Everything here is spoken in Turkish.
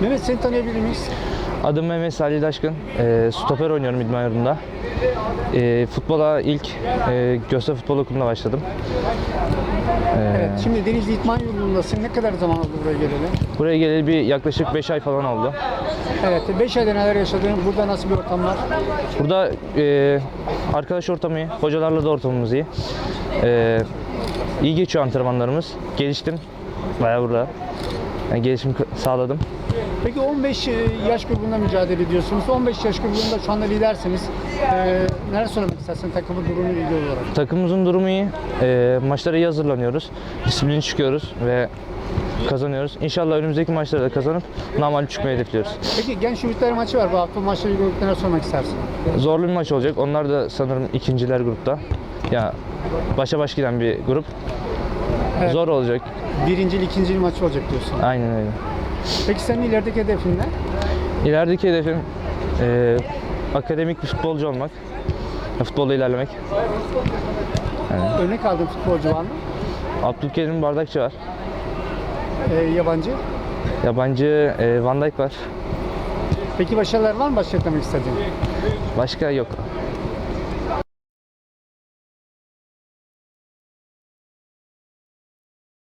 Mehmet seni tanıyabilir miyiz? Adım Mehmet Salih Daşkın. Ee, stoper oynuyorum İdman Yurdu'nda. Ee, futbola ilk e, Göster Futbol Okulu'nda başladım. Evet. Şimdi Denizli İtman Yurdu'ndasın. Ne kadar zaman oldu buraya geleli? Buraya geleli bir yaklaşık 5 ay falan oldu. Evet. 5 ayda neler yaşadın? Burada nasıl bir ortam var? Burada e, arkadaş ortamı iyi, hocalarla da ortamımız iyi. E, iyi geçiyor antrenmanlarımız. Geliştim bayağı burada. Yani gelişim sağladım. Peki 15 yaş grubunda mücadele ediyorsunuz. 15 yaş grubunda şu anda lidersiniz. Ee, neler söylemek istersin takımın durumu ilgili olarak? Takımımızın durumu iyi. E, maçlara iyi hazırlanıyoruz. Disiplinli çıkıyoruz ve kazanıyoruz. İnşallah önümüzdeki maçları da kazanıp namalip çıkmayı hedefliyoruz. Peki genç ümmitler maçı var. Bu hafta maçla ilgili olarak neler söylemek istersin? Zorlu bir maç olacak. Onlar da sanırım ikinciler grupta. Ya başa baş giden bir grup. Evet. Zor olacak. Birincil, ikincil maçı olacak diyorsun. Aynen öyle. Peki senin ilerideki hedefin ne? İlerideki hedefim e, akademik bir futbolcu olmak. Futbolda ilerlemek. Örnek aldığın futbolcu var mı? Abdülkerim Bardakçı var. Ee, yabancı. Yabancı e, Van Dijk var. Peki başarılar var mı başka eklemek istediğin? Başka yok.